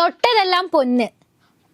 തൊട്ടതെല്ലാം പൊന്ന്.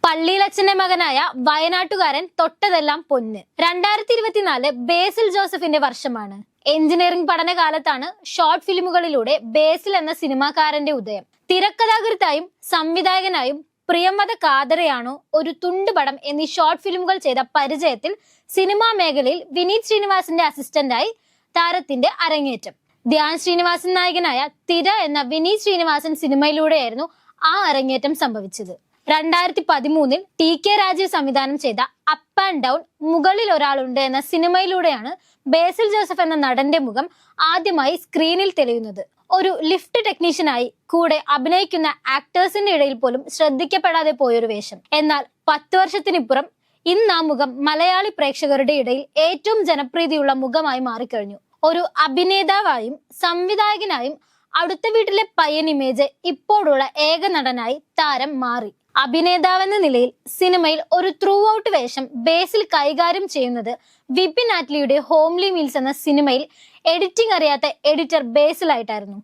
പള്ളിയിലച്ഛന്റെ മകനായ വയനാട്ടുകാരൻ തൊട്ടതെല്ലാം പൊന്ന്. രണ്ടായിരത്തി ഇരുപത്തിനാല് ബേസിൽ ജോസഫിന്റെ വർഷമാണ്. എഞ്ചിനീയറിംഗ് പഠനകാലത്താണ് ഷോർട്ട് ഫിലിമുകളിലൂടെ ബേസിൽ എന്ന സിനിമാക്കാരന്റെ ഉദയം. തിരക്കഥാകൃത്തായും സംവിധായകനായും പ്രിയംവത കാതറയാണോ ഒരു തുണ്ടുപടം എന്നീ ഷോർട്ട് ഫിലിമുകൾ ചെയ്ത പരിചയത്തിൽ സിനിമാ മേഖലയിൽ വിനീത് ശ്രീനിവാസിന്റെ അസിസ്റ്റന്റായി താരത്തിന്റെ അരങ്ങേറ്റം. ധ്യാൻ ശ്രീനിവാസൻ നായകനായ തിര എന്ന വിനീത് ശ്രീനിവാസൻ സിനിമയിലൂടെയായിരുന്നു ആ അരങ്ങേറ്റം സംഭവിച്ചത്. രണ്ടായിരത്തി പതിമൂന്നിൽ ടി കെ രാജീവ് സംവിധാനം ചെയ്ത അപ്പ് ആൻഡ് ഡൗൺ മുകളിൽ ഒരാളുണ്ട് എന്ന സിനിമയിലൂടെയാണ് ബേസിൽ ജോസഫ് എന്ന നടന്റെ മുഖം ആദ്യമായി സ്ക്രീനിൽ തെളിയുന്നത്. ഒരു ലിഫ്റ്റ് ടെക്നീഷ്യനായി കൂടെ അഭിനയിക്കുന്ന ആക്ടേഴ്സിന്റെ ഇടയിൽ പോലും ശ്രദ്ധിക്കപ്പെടാതെ പോയൊരു വേഷം. എന്നാൽ പത്ത് വർഷത്തിനിപ്പുറം ഇന്ന് ആ മുഖം മലയാളി പ്രേക്ഷകരുടെ ഇടയിൽ ഏറ്റവും ജനപ്രീതിയുള്ള മുഖമായി മാറിക്കഴിഞ്ഞു. ഒരു അഭിനേതാവായും സംവിധായകനായും അടുത്ത വീട്ടിലെ പയ്യൻ ഇമേജ് ഇപ്പോഴുള്ള ഏക നടനായി താരം മാറി. അഭിനേതാവെന്ന നിലയിൽ സിനിമയിൽ ഒരു ത്രൂ ഔട്ട് വേഷം ബേസിൽ കൈകാര്യം ചെയ്യുന്നത് വിപിൻ ആറ്റ്ലിയുടെ ഹോംലി മീൽസ് എന്ന സിനിമയിൽ എഡിറ്റിംഗ് അറിയാത്ത എഡിറ്റർ ബേസിലായിട്ടായിരുന്നു.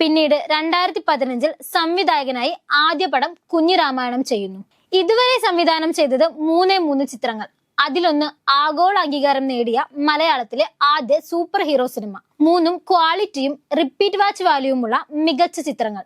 പിന്നീട് രണ്ടായിരത്തി പതിനഞ്ചിൽ സംവിധായകനായി ആദ്യ പടം കുഞ്ഞിരാമായണം ചെയ്യുന്നു. ഇതുവരെ സംവിധാനം ചെയ്തത് മൂന്നേ മൂന്ന് ചിത്രങ്ങൾ. അതിലൊന്ന് ആഗോള അംഗീകാരം നേടിയ മലയാളത്തിലെ ആദ്യ സൂപ്പർ ഹീറോ സിനിമ. മൂന്നും ക്വാളിറ്റിയും റിപ്പീറ്റ് വാച്ച് വാല്യൂമുള്ള മികച്ച ചിത്രങ്ങൾ.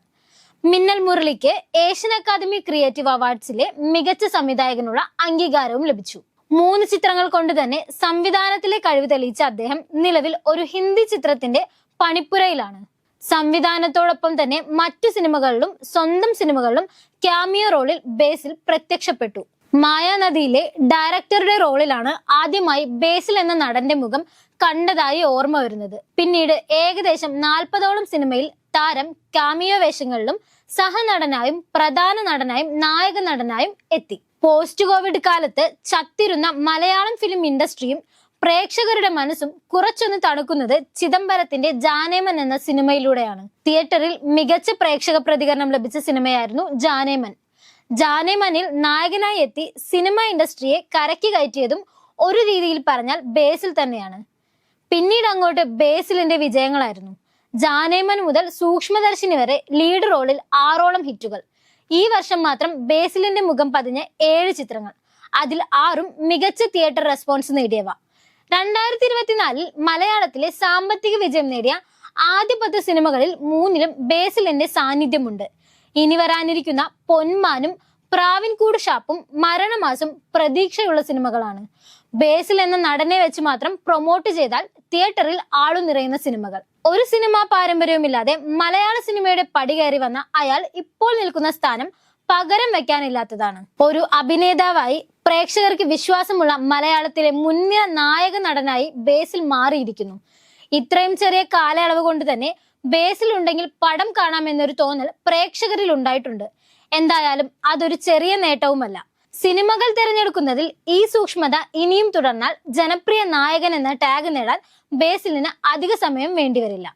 മിന്നൽ മുരളിക്ക് ഏഷ്യൻ അക്കാദമി ക്രിയേറ്റീവ് അവാർഡ്സിലെ മികച്ച സംവിധായകനുള്ള അംഗീകാരവും ലഭിച്ചു. മൂന്ന് ചിത്രങ്ങൾ കൊണ്ട് തന്നെ സംവിധാനത്തിലെ കഴിവ് തെളിയിച്ച അദ്ദേഹം നിലവിൽ ഒരു ഹിന്ദി ചിത്രത്തിന്റെ പണിപ്പുരയിലാണ്. സംവിധാനത്തോടൊപ്പം തന്നെ മറ്റു സിനിമകളിലും സ്വന്തം സിനിമകളിലും ക്യാമിയോ റോളിൽ ബേസിൽ പ്രത്യക്ഷപ്പെട്ടു. മായാനദിയിലെ ഡയറക്ടറുടെ റോളിലാണ് ആദ്യമായി ബേസിൽ എന്ന നടന്റെ മുഖം കണ്ടതായി ഓർമ്മ വരുന്നത്. പിന്നീട് ഏകദേശം നാൽപ്പതോളം സിനിമയിൽ താരം കാമിയോ വേഷങ്ങളിലും സഹനടനായും പ്രധാന നടനായും നായക നടനായും എത്തി. പോസ്റ്റ് കോവിഡ് കാലത്ത് ചത്തിരുന്ന മലയാളം ഫിലിം ഇൻഡസ്ട്രിയും പ്രേക്ഷകരുടെ മനസ്സും കുറച്ചൊന്ന് തണുക്കുന്നത് ചിദംബരത്തിന്റെ ജാനേമൻ എന്ന സിനിമയിലൂടെയാണ്. തിയേറ്ററിൽ മികച്ച പ്രേക്ഷക പ്രതികരണം ലഭിച്ച സിനിമയായിരുന്നു ജാനേമൻ. ജാനേമനിൽ നായകനായി എത്തി സിനിമ ഇൻഡസ്ട്രിയെ കരക്കി കയറ്റിയതും ഒരു രീതിയിൽ പറഞ്ഞാൽ ബേസിൽ തന്നെയാണ്. പിന്നീട് അങ്ങോട്ട് ബേസിലിന്റെ വിജയങ്ങളായിരുന്നു. ജാനേമൻ മുതൽ സൂക്ഷ്മദർശിനി വരെ ലീഡ് റോളിൽ ആറോളം ഹിറ്റുകൾ. ഈ വർഷം മാത്രം ബേസിലിന്റെ മുഖം പതിഞ്ഞ ഏഴ് ചിത്രങ്ങൾ. അതിൽ ആറും മികച്ച തിയേറ്റർ റെസ്പോൺസ് നേടിയവ. രണ്ടായിരത്തി ഇരുപത്തിനാലിൽ മലയാളത്തിലെ സാമ്പത്തിക വിജയം നേടിയ ആദ്യ പത്ത് സിനിമകളിൽ മൂന്നിലും ബേസിലിന്റെ സാന്നിധ്യമുണ്ട്. ഇനി വരാനിരിക്കുന്ന പൊന്മാനും പ്രാവിൻകൂട് ഷാപ്പും മരണമാസം പ്രതീക്ഷയുള്ള സിനിമകളാണ്. ബേസിൽ എന്ന നടനെ വെച്ച് മാത്രം പ്രൊമോട്ട് ചെയ്താൽ തിയേറ്ററിൽ ആളു നിറയുന്ന സിനിമകൾ. ഒരു സിനിമാ പാരമ്പര്യവുമില്ലാതെ മലയാള സിനിമയുടെ പടി കയറി വന്ന അയാൾ ഇപ്പോൾ നിൽക്കുന്ന സ്ഥാനം പകരം വെക്കാനില്ലാത്തതാണ്. ഒരു അഭിനേതാവായി പ്രേക്ഷകർക്ക് വിശ്വാസമുള്ള മലയാളത്തിലെ മുൻനിര നായക നടനായി ബേസിൽ മാറിയിരിക്കുന്നു. ഇത്രയും ചെറിയ കാലയളവ് കൊണ്ട് തന്നെ ബേസിൽ ഉണ്ടെങ്കിൽ പടം കാണാമെന്നൊരു തോന്നൽ പ്രേക്ഷകരിൽ ഉണ്ടായിട്ടുണ്ട് എന്തായാലും അതൊരു ചെറിയ നേട്ടവുമല്ല. സിനിമകൾ തിരഞ്ഞെടുക്കുന്നതിൽ ഈ സൂക്ഷ്മത ഇനിയും തുടർന്നാൽ ജനപ്രിയ നായകൻ എന്ന ടാഗ് നേടാൻ ബേസിലിന് അധിക സമയം വേണ്ടിവരില്ല.